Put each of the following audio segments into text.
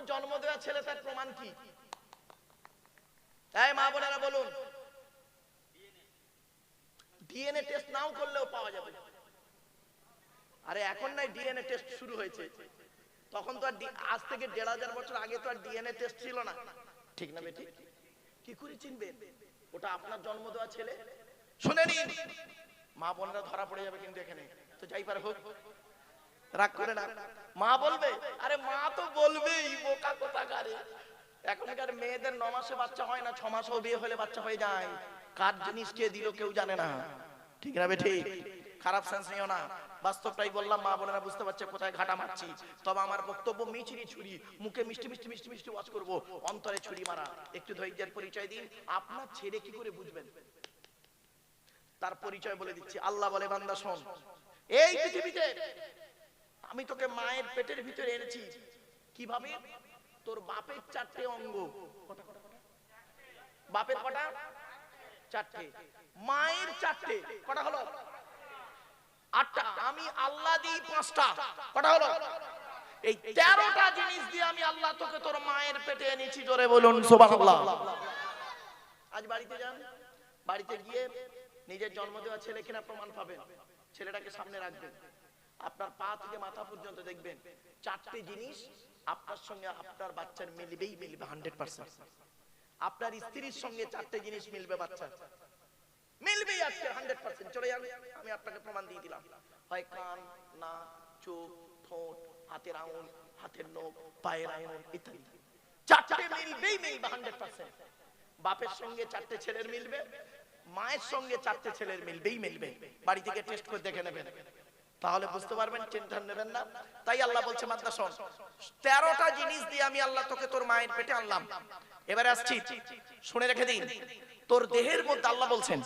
আপনার জন্ম দেওয়া ছেলে, তার প্রমাণ কি? এই মা বোনেরা বলুন। ডিএনএ টেস্ট নাও করলেও পাওয়া যাবে। আরে এখন নাই, ডিএনএ টেস্ট শুরু হয়েছে। তখন তো আর আজ থেকে দেড় হাজার বছর আগে তো আর ডিএনএ টেস্ট ছিল না। ঠিক না বেটি? কি করে চিনবেন ওটা আপনার জন্ম দেওয়া ছেলে? শুনে নিন। মা বোনেরা ধরা পড়ে যাবে কিন্তু এখানে। তো যাই পারে হোক। রাগ করে না। মা বলবে, আরে মা তো বলবেই, বোকা কোথাকারে। এখনকার মেয়েদের ন মাসে বাচ্চা হয় না, ছ মাসেও বিয়ে হলে বাচ্চা হয়ে যায়। কার জিনিস কে দিল কেউ জানে না। ঠিক না ঠিক? খারাপ সেন্স নিও না। বাস্তবটাই বললাম, মা বোনেরা বুঝতে পারছে কোথায় ঘাটা মারছি। তবে আমার বক্তব্য মিছিরি ছুরি। মুখে মিষ্টি মিষ্টি মিষ্টি মিষ্টি ওয়াজ করব। অন্তরে ছুরি মারা। একটু ধৈর্যের পরিচয় দিন। আপনার ছেলে কি করে বুঝবেন? তার পরিচয় বলে দিচ্ছি। আল্লাহ বলে, বান্দা শোন। এই পৃথিবীতে আমি তোকে মায়ের পেটের ভিতরে এনেছি। কীভাবে? তোর বাপের চারটে অঙ্গ? বাপের কটা? চারটে। মায়ের চারটে। কটা হলো? আটটা। আমি আল্লাহ দিই পাঁচটা। কটা হলো? এই তেরোটা জিনিস দিয়ে আমি আল্লাহ তোকে তোর মায়ের পেটে এনেছি, জোরে বলুন আজ বাড়িতে যান। বাড়িতে গিয়ে নিজের জন্ম দেওয়া ছেলে কিনা প্রমাণ পাবেন। ছেলেটাকে সামনে রাখবেন। আপনার পা থেকে মাথা পর্যন্ত দেখবেন চারটে জিনিস আপনার সঙ্গে আপনার বাচ্চার মিলবেই মিলবে হান্ড্রেড পার্সেন্ট আপনার স্ত্রীর সঙ্গে চারটে জিনিস মিলবে বাচ্চার মিলবেই আজকে হান্ড্রেড পার্সেন্ট চলে আমি আপনাকে প্রমাণ দিয়ে দিলাম। হয় কান, না, চোখ, ঠোঁট, হাতের আঙুল, হাতের নখ, পায়ের আঙুল ইত্যাদি। চারটে মিলবেই মিলবে হান্ড্রেড পার্সেন্ট বাপের সঙ্গে চারটে ছেলের মিলবে, মায়ের সঙ্গে চারটে ছেলের মিলবেই মিলবে। বাড়ি থেকে টেস্ট করে দেখে নেবেন। তাহলে বুঝতে পারবেন টেনশন নেবেন না। তাই আল্লাহ বলছে মাদ্দা শোন, তেরোটা জিনিস দিয়ে আমি আল্লাহ তোকে তোর মায়ের পেটে আনলাম। এবারে আসছি, শুনে রেখে দিন, তোর দেহের মধ্যে আল্লাহ বলছেন,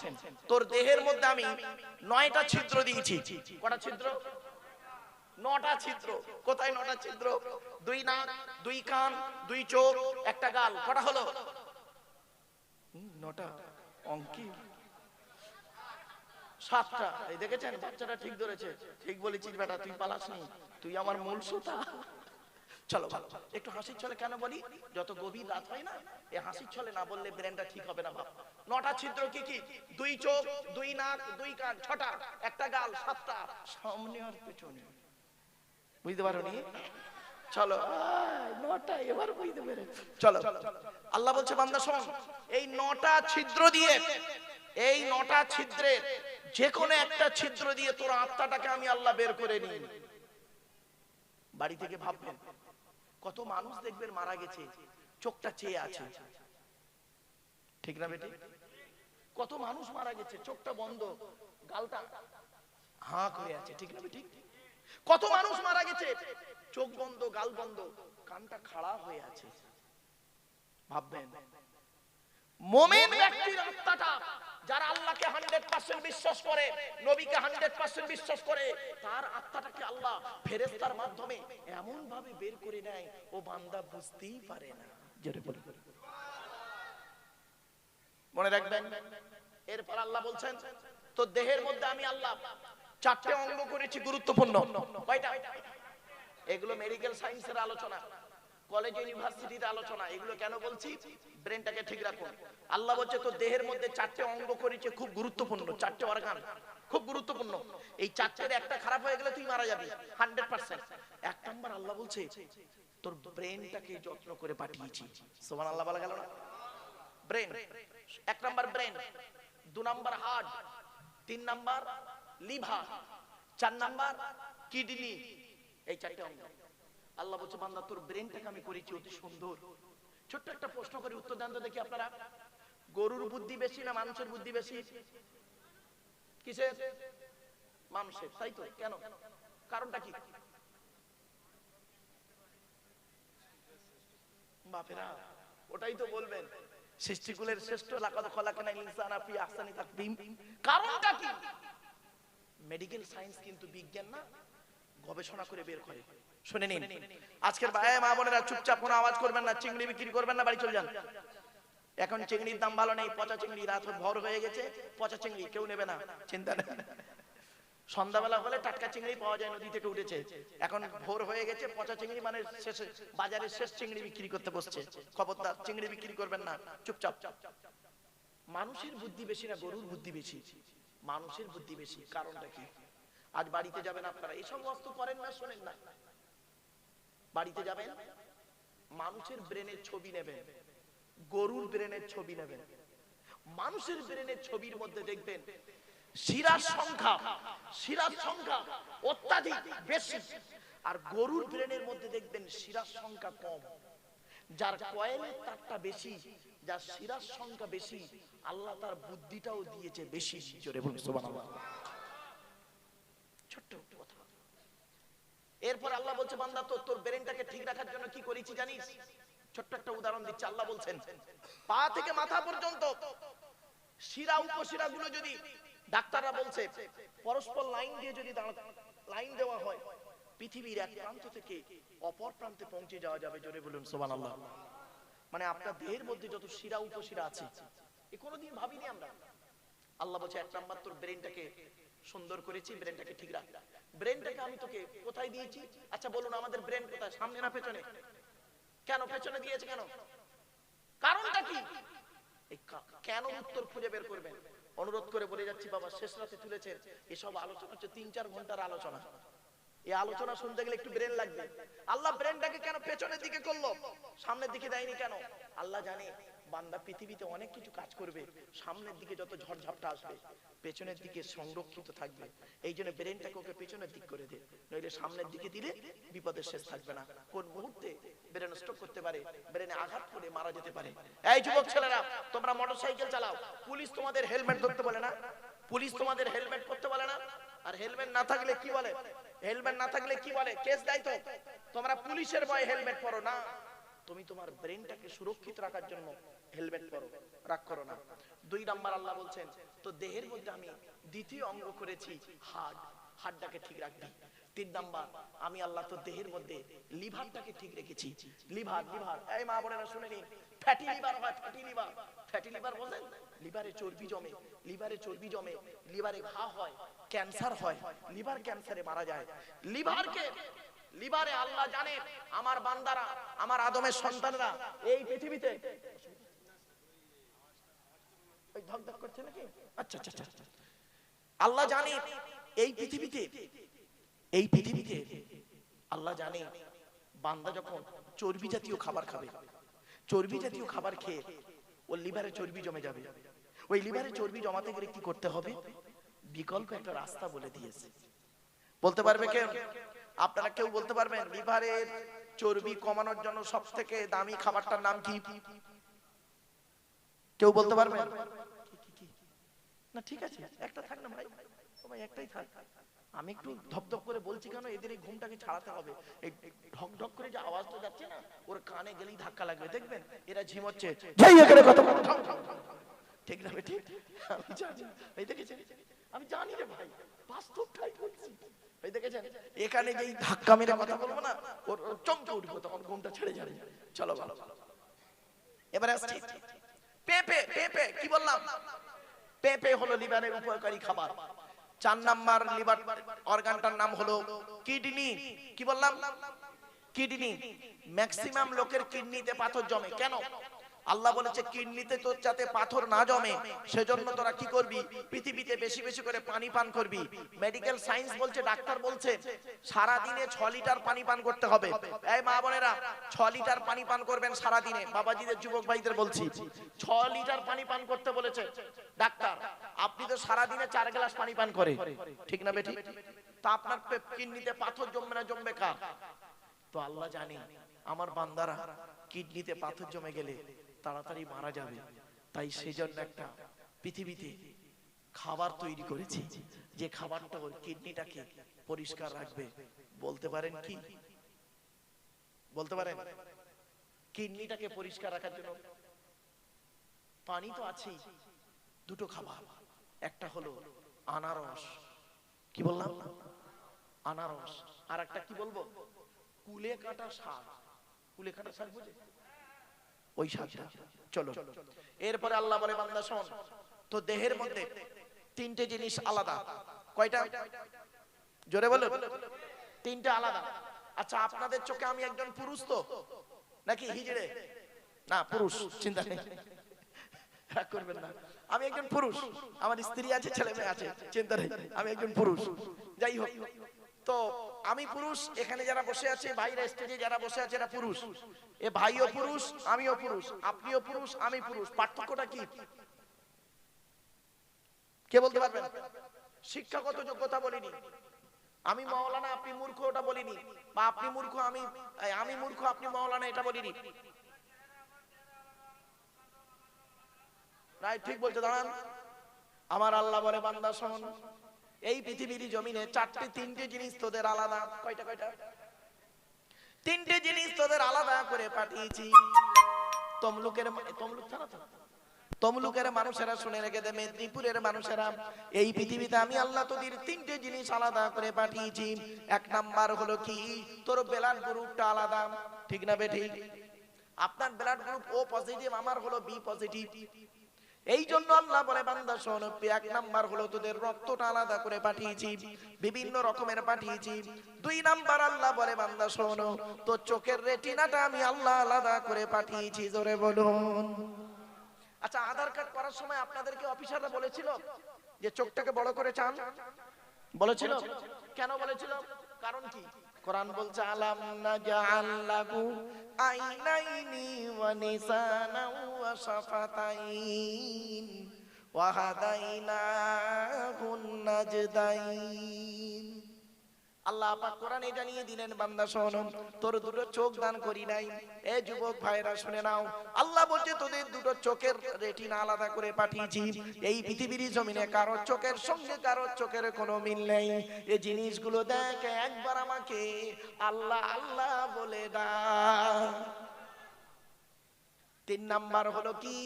তোর দেহের মধ্যে আমি নয়টা ছিদ্র দিয়েছি। কটা ছিদ্র? নটা ছিদ্র। কোথায় নটা ছিদ্র? দুই নাক, দুই কান, দুই চোখ, একটা গাল, কটা হলো? নটা। অঙ্কি সাতটা এই দেখেছেন? বাচ্চাটা ঠিক ধরেছে। ঠিক বলেছিস বেটা, তুই পালাস নি তুই আমার মূল সুতা চলো একটু হাসির ছলে কেন বলি? যত গভীর রাত হয় না এই হাসির ছলে না বললে ব্রেনটা ঠিক হবে না, বাপ। নটা ছিদ্র কি কি? দুই চোখ, দুই নাক, দুই কান, ছটা। একটা গাল, সাতটা। সামনে আর পেছনে। বুঝতে পারো নি চলো নটা, এবার বুঝতে পেরে চলো। আল্লাহ বলছে, বান্দা শোন, এই নটা ছিদ্র দিয়ে, এই নটা ছিদ্রের যে কোনো একটা ছিদ্র দিয়ে তোর আত্মাটাকে আমি আল্লাহ বের করে নিই। বাড়ি থেকে ভাববেন কত মানুষ দেখবেন মারা গেছে, চোখটা চেয়ে আছে। ঠিক না বেটি? কত মানুষ মারা গেছে, চোখটা বন্ধ, গালটা হাঁ করে আছে। ঠিক না বেটি? কত মানুষ মারা গেছে, চোখ বন্ধ, গাল বন্ধ, কানটা খাড়া হয়ে আছে। ভাববেন, মোমেন ব্যক্তির আত্মাটা যারা আল্লাহকে হান্ড্রেড পার্সেন্ট বিশ্বাস করে নবীকে হান্ড্রেড পার্সেন্ট বিশ্বাস করে তার আত্মাটাকে আল্লাহ ফেরেস্তার মাধ্যমে এমন ভাবে বের করে নেয় ও বান্দা বুঝতেই পারে না। জোরে বলে মনে রাখবেন এরপর আল্লাহ বলছেন তো দেহের মধ্যে আমি আল্লাহ চারটে অঙ্গ করেছি গুরুত্বপূর্ণ। কয়টা? এগুলো মেডিকেল সায়েন্সের আলোচনা কলেজ ইউনিভার্সিটির আলোচনা এগুলো কেন বলছি? ব্রেনটাকে ঠিক রাখুন। আল্লাহ বলছে তো দেহের মধ্যে চারটে অঙ্গ করেছে, খুব গুরুত্বপূর্ণ, চারটে অর্গান খুব গুরুত্বপূর্ণ। এই চারটের একটা খারাপ হয়ে গেলে তুই মারা যাবি হান্ড্রেড পার্সেন্ট এক নম্বর আল্লাহ বলছে, তোর ব্রেনটাকে যত্ন করে পাঠিয়েছি। সোমান আল্লাহ বলা গেল না? ব্রেন এক নাম্বার ব্রেন দু নাম্বার হার্ট তিন নাম্বার লিভার চার নাম্বার কিডনি এই চারটে অঙ্গ। আল্লাহ বলছে, বান্দা, তোর ব্রেনটাকে আমি করেছি অতি সুন্দর। ছোট্ট একটা প্রশ্ন করে, উত্তর দেন তো দেখি আপনারা। গরুর বুদ্ধি বেশি না মানুষের বুদ্ধি বেশি? কিসের? মানুষের, তাই তো? কেন? কারণটা কি? বাপেরা, ওটাই তো বলবেন। সৃষ্টিকুলের শ্রেষ্ঠ আহসানি কারণটা কি? মেডিকেল সায়েন্স কিন্তু বিজ্ঞান না, গবেষণা করে বের করে। শুনে নিন। আজকের ভাই মা বোনেরা চুপচাপ কোনো আওয়াজ করবেন না, চিংড়ি বিক্রি করবেন না, বাড়ি চলে যান। এখন চিংড়ির দাম ভালো নেই, পচা চিংড়ি রাত ভর হয়ে গেছে, পচা চিংড়ি কেউ নেবে না, চিন্তা নেই। সন্ধ্যাবেলা হলে টাটকা চিংড়ি পাওয়া যায়, নদী থেকে উঠেছে। এখন ভোর হয়ে গেছে, পচা চিংড়ি মানে শেষে বাজারে শেষ চিংড়ি বিক্রি করতে বসছে। খবরদার, চিংড়ি বিক্রি করবেন না, চুপচাপ। মানুষের বুদ্ধি বেশি না, গরুর বুদ্ধি বেশি। মানুষের বুদ্ধি বেশি, কারণটা কি? আজ বাড়িতে যাবেন আপনারা এসব বস্তু করেন না, শোনেন না। বাড়িতে যাবেন, মানুষের ব্রেনের ছবি নেবেন। গরুর ব্রেনের ছবি নেবেন। মানুষের ব্রেনের ছবির মধ্যে দেখবেন, শিরার সংখ্যা শিরার সংখ্যা অত্যাধিক, বেশি। আর গরুর ব্রেনের মধ্যে দেখবেন, শিরার সংখ্যা কম। যার কয়েলের তারটা বেশি, যার শিরার সংখ্যা বেশি, আল্লাহ তার বুদ্ধিটাও দিয়েছে বেশি। জোরে বলুন, সুবহানাল্লাহ। ছোট্ট একটু কথা এরপর আল্লাহ বলছে, বান্দা তোর তোর ব্রেনটাকে ঠিক রাখার জন্য কি করেছি জানিস? ছোট্ট একটা উদাহরণ দিচ্ছে, আল্লাহ বলছেন, পা থেকে মাথা পর্যন্ত শিরা উপশিরা গুলো যদি ডাক্তাররা বলছে, পরস্পর লাইন দিয়ে যদি লাইন দেওয়া হয়, পৃথিবীর এক প্রান্ত থেকে অপর প্রান্তে পৌঁছে যাওয়া যাবে, জোরে বলুন, সুবহানাল্লাহ। মানে আপনার দেহের মধ্যে যত শিরা, উপশিরা আছে, এ কোনোদিন ভাবিনি আমরা? আল্লাহ বলছে, এক নাম্বার তোর ব্রেনটাকে সুন্দর করেছি, ব্রেনটাকে ঠিক রাখ। ব্রেনটাকে আমি তোকে কোথায় দিয়েছি? আচ্ছা বলুন, আমাদের ব্রেন কোথায়? সামনে না পেছনে? কেন পেছনে দিয়েছে কেন? কারণটা কি? কেন উত্তর খুঁজে বের করবেন? অনুরোধ করে বলে যাচ্ছি, বাবা, শেষ রাতে তুলেছেন। এসব আলোচনা হচ্ছে তিন, চার ঘণ্টার আলোচনা। এই আলোচনা শুনতে গেলে একটু ব্রেন লাগবে। আল্লাহ ব্রেনটাকে কেন পেছনের দিকে করল? সামনের দিকে দেয়নি কেন? আল্লাহ জানে, বান্দা পৃথিবীতে অনেক কিছু কাজ করবে। সামনের দিকে যত ঝড়ঝাপটা আসবে, পেছনের দিকে সংরক্ষিত থাকবে। এই জন্য ব্রেনটাকে ওকে পেছনের দিক করে দে। নইলে সামনের দিকে দিলে বিপদের শেষ থাকবে না। কোন মুহূর্তে ব্রেন স্ট্রোক করতে পারে, ব্রেনে আঘাত করে মারা যেতে পারে। এই যুবক ছেলেরা, তোমরা মোটরসাইকেল চালাও। পুলিশ তোমাদের হেলমেট ধরতে বলে না। পুলিশ তোমাদের হেলমেট করতে বলে না। আর হেলমেট না থাকলে কি বলে? হেলমেট না থাকলে কি বলে? কেস দেয় তো। তোমরা পুলিশের ভয়ে হেলমেট পরো না। তুমি তোমার ব্রেনটাকে সুরক্ষিত রাখার জন্য হেলমেট পরো। রাগ করো না। দুই নাম্বার আল্লাহ বলছেন তো দেহের মধ্যে আমি দ্বিতীয় অঙ্গ করেছি হার্ট হার্টটাকে ঠিক রাখবি। তিন নাম্বার, আমি আল্লাহ তো দেহের মধ্যে লিভারটাকে ঠিক রেখেছি। Liver liver. এই মা বোনেরা, শুনে নিন। ফ্যাটি লিভার হয়, ফ্যাটি লিভার। ফ্যাটি লিভার বলেন লিভারে চর্বি জমে, লিভারে চর্বি জমে, লিভারে ঘা হয়, ক্যান্সার হয়, লিভার ক্যান্সারে মারা যায়। লিভারকে, লিভারে আল্লাহ জানে, আমার বান্দারা, আমার আদমের সন্তানরা, এই পৃথিবীতে। ধক ধক করছে নাকি? আচ্ছা আচ্ছা আচ্ছা। আল্লাহ জানে, এই পৃথিবীতে এই পৃথিবীতে আল্লাহ জানে বান্দা যখন চর্বি জাতীয় খাবার খাবে, চর্বি জাতীয় খাবার খেয়ে ওর লিভারে চর্বি জমে যাবে। ওই লিভারে চর্বি জমাতে গেলে কি করতে হবে? বিকল্প একটা রাস্তা বলে দিয়েছে। বলতে পারবে কেউ? আপনারা কেউ বলতে পারবেন, লিভারের চর্বি কমানোর জন্য সব থেকে দামি খাবারটার নাম কি? কেউ বলতে পারবেন? না, ঠিক আছে, একটা থাক না ভাই। ভাই একটাই থাক। আমি একটু ধপধপ করে বলছি কেন এদের এই ঘুমটাকে ছাড়াতে হবে। এই ঢক ঢক করে যে আওয়াজটা যাচ্ছে না ওর কানে গেলেই ধাক্কা লাগবে দেখবেন? এরা ঝিমোচ্ছে। ঠিক না ঠিক আমি জানি। এই দেখেছেন? আমি জানি রে ভাই বাস্তবটাই বলছি। এই দেখেছেন? এখানে যেই ধাক্কা মেরে কথা বলব না ওর চমকে উঠবো তখন ঘুমটা ছেড়ে যাবে। চলো ভালো এবারে আসছি। পেঁপে পেঁপে কি বললাম? পেঁপে হলো লিভারের উপকারী খাবার। চার নাম্বার লিভার অর্গানটার নাম হলো কিডনি। কি বললাম? কিডনি। ম্যাক্সিমাম লোকের কিডনিতে পাথর জমে। কেন? আল্লাহ বলেছে, কিডনিতে তোর যাতে পাথর না জমে, সেজন্য তোরা কি করবি? পৃথিবীতে বেশি বেশি করে পানি পান করবি। মেডিকেল সায়েন্স বলছে, ডাক্তার বলছে সারা দিনে ছ লিটার পানি পান করতে হবে। এই মা বোনেরা, ছ লিটার পানি পান করবেন সারা দিনে বাবাজিদের, যুবক ভাইদের বলছি, ছ লিটার পানি পান করতে বলেছে। ডাক্তার, আপনি তো সারা দিনে চার গ্লাস পানি পান করে। ঠিক না বেটি তা আপনার কিডনিতে পাথর জমবে না, জমবে কার? তো আল্লাহ জানে, আমার বান্দারা, কিডনিতে পাথর জমে গেলে তাড়াতাড়ি মারা যাবে। তাই সেজন্য একটা পৃথিবীতে খাবার তৈরি করেছি, যে খাবারটা ওর কিডনিটাকে পরিষ্কার রাখবে। বলতে পারেন কি? বলতে পারেন? কিডনিটাকে পরিষ্কার রাখার জন্য পানি তো আছেই, দুটো খাবার। একটা হলো আনারস। কি বললাম? আনারস। আর একটা কি বলব? কুলে কাটা শাক। কুলে কাটা শাক বুঝে ওই শাকটা চলো। এরপরে আল্লাহ বলে, বান্দা, শোন তো দেহের মধ্যে তিনটে জিনিস আলাদা। কয়টা? জোরে বলো। তিনটা আলাদা। আচ্ছা আপনাদের চোখে আমি একজন পুরুষ তো? নাকি হিজড়ে? না, পুরুষ, চিন্তা নেই। করবেন না। আমি একজন পুরুষ। আমার স্ত্রী আছে, ছেলে মেয়ে আছে, চিন্তা নেই। আমি একজন পুরুষ। যাই হোক। তো আমি পুরুষ, এখানে যারা বসে আছে, ভাইরা স্টেজে যারা বসে আছে, এরা পুরুষ। এ ভাইও পুরুষ, আমিও পুরুষ, আপনিও পুরুষ, আমি পুরুষ। পার্থক্যটা কি? কে বলতে পারবেন? শিক্ষাগত যোগ্যতা বলিনি। আমি মাওলানা, আপনি মূর্খ, ওটা বলিনি। বা আপনি মূর্খ, আমি আমি মূর্খ, আপনি মাওলানা, এটা বলিনি। রাইট, ঠিক বলছে, দাঁড়ান। আমার আল্লাহ বলে, বান্দা শোন। এই পৃথিবীর জমিনে চারটে, তিনটে জিনিস তোদের আলাদা। কয়টা কয়টা? তিনটে জিনিস তোদের আলাদা করে পাঠিয়েছি। তমলুকের তমলুক ছাড়া তো? তমলুকের মানুষেরা শুনে রেখে দে, মেদিনীপুরের মানুষেরা, এই পৃথিবীতে আমি আল্লাহ তোদের তিনটে জিনিস আলাদা করে পাঠিয়েছি। এক নাম্বার হলো কি? তোর ব্লাড গ্রুপটা আলাদা। ঠিক না বে ঠিক? আপনার ব্লাড গ্রুপ ও পজিটিভ, আমার হলো বি পজিটিভ। এই জন্য আল্লাহ বলে, বান্দা শোন এক নাম্বার হলো তোদের রক্তটা আলাদা করে পাঠিয়েছি, বিভিন্ন রকমের পাঠিয়েছি। দুই নাম্বার আল্লাহ বলে, বান্দা শোন, তোর চোখের রেটিনাটা আমি আল্লাহ আলাদা করে পাঠিয়েছি, জোরে বলুন। আচ্ছা আধার কার্ড করার সময় আপনাদেরকে অফিসাররা বলেছিল যে চোখটাকে বড় করে চান? বলেছিল? কেন বলেছিল? কারণ কি? কোরআন বলছে আলাম না জাআল্লাহু আইনাইনি ওয়া নিসানাও ওয়া শাফাতাইন ওয়া নাজদাইন। আল্লাহ পাক কোরআনে জানিয়ে দিলেন, বান্দা শোনো, তোর দুটো চোখ দান করি নাই। এ যুবক ভাইরা, শুনে নাও। আল্লাহ বলছে, তোদের দুটো চোখের রেটিনা আলাদা করে পাঠিয়েছি। এই পৃথিবীর জমিনে কারোর চোখের সঙ্গে কারোর চোখের কোনো মিল নেই। এই জিনিসগুলো দেখ, একবার আমাকে আল্লাহ আল্লাহ বলে দা তিন নাম্বার হলো কি?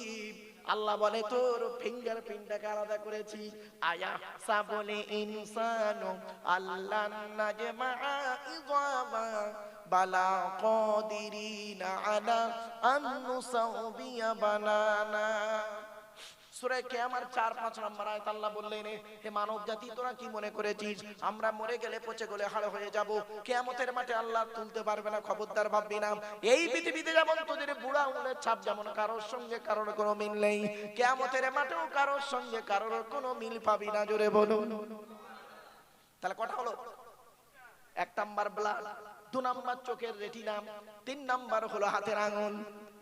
আল্লাহ বলে, তোর ফিঙ্গার প্রিন্টটাকে আলাদা করেছি। আয়া সাবলে ইনসানু আল্লাহ নাজমা ইযামা বালা কাদিরিনা আলা আন নুসাউবিয়া বানানা। সূরা কিয়ামার 4 5 নম্বর আয়াত আল্লাহ বললেন, হে মানব জাতি তোরা কি মনে করেছিস? আমরা মরে গেলে পচে গলে হাড় হয়ে যাব। কিয়ামতের মাঠে আল্লাহ তুলতে পারবে না, খবরদার ভাববি না। এই পৃথিবীতে যেমন তোদের বুড়া ছাপ, যেমন কারোর সঙ্গে কারোর কোনো মিল নেই। কিয়ামতের মাঠেও কারোর সঙ্গে কারোর কোনো মিল পাবি না, জোরে বলুন। তাহলে কটা হলো? এক নাম্বার ব্লাড দু নাম্বার চোখের রেটিনা তিন নাম্বার হলো হাতের আঙুল।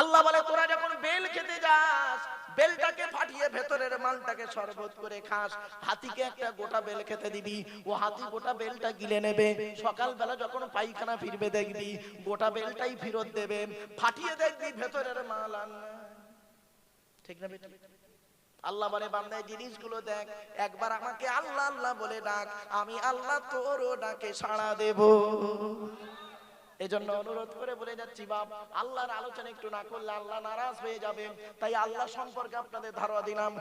আল্লাহ বলে, তোরা যখন বেল খেতে যাস, বেলটাকে ফাটিয়ে ভেতরের মালটাকে শরবত করে খাস। হাতিকে একটা গোটা বেল খেতে দিবি। ও হাতি গোটা বেলটা গিলে নেবে। সকালবেলা যখন পায়খানা ফিরবে দেখবি, গোটা বেলটাই ফেরত দেবে। ফাটিয়ে দেখবি ভেতরের মাল আর ঠিক না? আল্লাহ বলে বান্দায় জিনিসগুলো দেখ। একবার আমাকে আল্লাহ আল্লাহ বলে ডাক। আমি আল্লাহ তোরও ডাকে সাড়া দেব। এজন্য অনুরোধ করে বলে যাচ্ছি, বাপ, আল্লাহর আলোচনা একটু না করলে আল্লাহ নারাজ হয়ে যাবে তাই আল্লাহ সম্পর্কে আপনাদের ধারণা দিলাম।